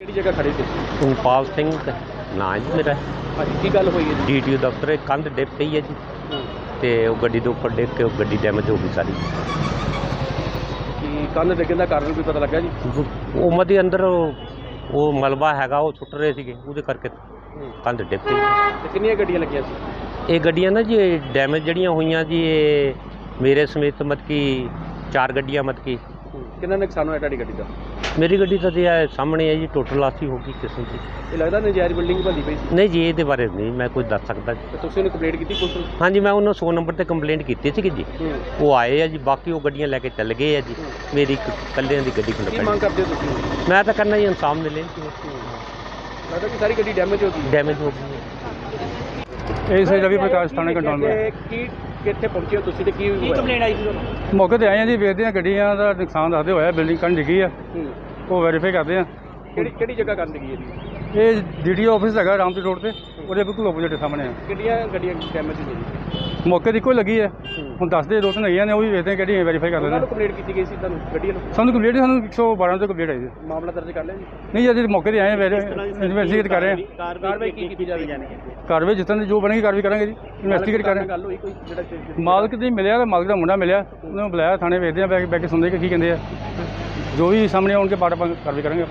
ਜਗ੍ਹਾ ਖੜੇ ਸੀ? ਉਪਾਲ ਸਿੰਘ ਨਾਂ ਜੀ ਮੇਰਾ। ਹਾਂਜੀ ਕੀ ਗੱਲ ਹੋਈ ਹੈ ਜੀ? ਡੀਟੀਓ ਦਫ਼ਤਰ ਇਹ ਕੰਧ ਡਿੱਗ ਪਈ ਹੈ ਜੀ। ਤੇ ਉਹ ਗੱਡੀ ਦੇ ਉੱਪਰ ਡਿੱਗ ਕੇ ਉਹ ਗੱਡੀ ਡੈਮੇਜ ਹੋ ਗਈ ਸਾਰੀ। ਕੀ ਕੰਨ ਡਿੱਗਣ ਦਾ ਕਾਰਨ ਕੋਈ ਪਤਾ ਲੱਗਾ ਜੀ? ਉਹ ਮਦੇ ਅੰਦਰ ਉਹ ਉਹ ਮਲਬਾ ਹੈਗਾ ਉਹ ਸੁੱਟ ਰਹੇ ਸੀਗੇ ਉਹਦੇ ਕਰਕੇ ਕੰਧ ਡਿੱਗ ਪਈ। ਤੇ ਕਿੰਨੀਆਂ ਗੱਡੀਆਂ ਲੱਗੀਆਂ ਸੀ? ਇਹ ਗੱਡੀਆਂ ਨਾ ਜੀ ਡੈਮੇਜ ਜਿਹੜੀਆਂ ਹੋਈਆਂ ਜੀ ਇਹ ਮੇਰੇ ਸਮੇਤ ਮਤ ਕੀ ਚਾਰ ਗੱਡੀਆਂ ਮਤ ਕੀ ਕਿੰਨਾ ਨੁਕਸਾਨ ਹੋਇਆ ਤੁਹਾਡੀ ਗੱਡੀ ਦਾ? ਮੇਰੀ ਗੱਡੀ ਤਾਂ ਜੀ ਇਹ ਸਾਹਮਣੇ ਹੈ ਜੀ ਟੋਟਲ ਲਾਸੀ ਹੋ ਗਈ ਕਿਸਮ ਦੀ। ਇਹ ਲੱਗਦਾ ਨਜਾਇਜ਼ ਬਿਲਡਿੰਗ ਭੰਦੀ ਪਈ ਸੀ। ਨਹੀਂ ਜੀ ਇਹਦੇ ਬਾਰੇ ਨਹੀਂ ਮੈਂ ਕੁਝ ਦੱਸ ਸਕਦਾ ਜੀ। ਤੇ ਤੁਸੀਂ ਉਹਨੂੰ ਕੰਪਲੇਂਟ ਕੀਤੀ ਪੁਲਿਸ ਨੂੰ? ਹਾਂਜੀ ਮੈਂ ਉਹਨਾਂ 100 ਨੰਬਰ ਤੇ ਕੰਪਲੇਂਟ ਕੀਤੀ ਸੀਗੀ ਜੀ। ਹੂੰ। ਉਹ ਆਏ ਆ ਜੀ ਬਾਕੀ ਉਹ ਗੱਡੀਆਂ ਲੈ ਕੇ ਚੱਲ ਗਏ ਆ ਜੀ। ਮੇਰੀ ਇੱਕ ਕੱਲਿਆਂ ਦੀ ਗੱਡੀ ਕੀ ਮੰਗ ਕਰਦੇ ਹੋ ਤੁਸੀਂ? ਮੈਂ ਤਾਂ ਕਰਨਾ ਹੀ ਇਨਸਾਫ ਮਿਲੇ। ਲੱਗਦਾ ਕਿ ਸਾਰੀ ਗੱਡੀ ਡੈਮੇਜ ਹੋ ਗਈ। ਹੈ ਡੈਮੇਜ ਹੋ ਗਈ। ਹੈ ਇਹ ਸੇ ਰਵੀ ਪ੍ਰਕਾਸ਼ ਥਾਣੇ ਕੰਟਰੋਲ ਤੇ ਕੀ ਕਿੱਥੇ ਪਹੁੰਚੇ ਹੋ ਤੁਸੀਂ ਤੇ ਕੀ ਕੰਪਲੇਂਟ ਆਈ ਸੀ ਮੌਕੇ ਤੇ ਆਏ ਆ ਜੀ ਵੇਖਦੇ ਆ ਗੱਡੀਆਂ ਦਾ ਨੁਕਸਾਨ ਦੱਸਦੇ ਹੋਇਆ ਬਿਲਡਿੰਗ ਕੰਨ ਡਿੱਗੀ ਆ। ਉਹ ਵੈਰੀਫਾਈ ਕਰਦੇ ਆ। ਕਿਹੜੀ ਕਿਹੜੀ ਜਗ੍ਹਾ ਕਰਨ ਲੱਗੀ ਹੈ ਜੀ? ਇਹ ਡੀਡੀਓ ਆਫਿਸ ਹੈਗਾ ਰਾਮਪੁਰ ਰੋਡ ਤੇ ਉਹਦੇ ਬਿਲਕੁਲ ਆਪੋਜ਼ਿਟ ਸਾਹਮਣੇ ਆ। ਕਿਹੜੀਆਂ ਗੱਡੀਆਂ ਡੈਮੇਜ ਹੋਈਆਂ? ਮੌਕੇ ਦੀ ਇੱਕੋ ਲੱਗੀ ਹੈ। ਹੁਣ ਦੱਸਦੇ ਦੋ ਤਿੰਨ ਹੈਗੀਆਂ ਨੇ ਉਹ ਵੀ ਵੇਖਦੇ ਆ ਕਿਹੜੀ ਵੈਰੀਫਾਈ ਕਰਦੇ ਉਹਨਾਂ ਨੇ ਕੰਪਲੇਂਟ ਕੀਤੀ ਗਈ ਸੀ ਤੁਹਾਨੂੰ ਗੱਡੀ ਨੂੰ? ਸਾਨੂੰ ਕੰਪਲੀਟ ਸਾਨੂੰ 112 ਤੋਂ ਕੰਪਲੀਟ ਆਈ ਜੀ ਮਾਮਲਾ ਦਰਜ ਕਰ ਲਿਆ ਜੀ? ਨਹੀਂ ਜੀ ਮੌਕੇ ਤੇ ਆਏ ਆ ਇਨਵੈਸਟੀਗੇਟ ਕਰ ਰਹੇ ਆ। ਕਾਰਵਾਈ ਕੀ ਕੀਤੀ ਜਾਵੇਗੀ ਕਾਰਵਾਈ ਜਿਸ ਤਰ੍ਹਾਂ ਦੀ ਜੋ ਬਣੇਗੀ ਕਾਰਵਾਈ ਕਰਾਂਗੇ ਜੀ। ਇਨਵੈਸਟੀਗੇਟ ਕਰ ਰਹੇ ਗੱਲ ਹੋਈ ਕੋਈ ਜਿਹੜਾ ਆ ਮਾਲਕ ਦੀ ਮਿਲਿਆ ਤਾਂ ਮਾਲਕ ਦਾ ਮੁੰਡਾ ਮਿਲਿਆ ਉਹਨੂੰ ਬੁਲਾਇਆ ਥਾਣੇ ਵੇਖਦੇ ਆ ਬੈ ਬੈ ਕੇ ਸੁਣਦੇ ਕਿ ਕੀ ਕਹਿੰਦੇ ਆ। ਜੋ ਵੀ ਸਾਹਮਣੇ ਆਉਣਗੇ ਬਾਅਦ ਆਪਾਂ ਕਾਰਵਾਈ ਕਰਾਂਗੇ।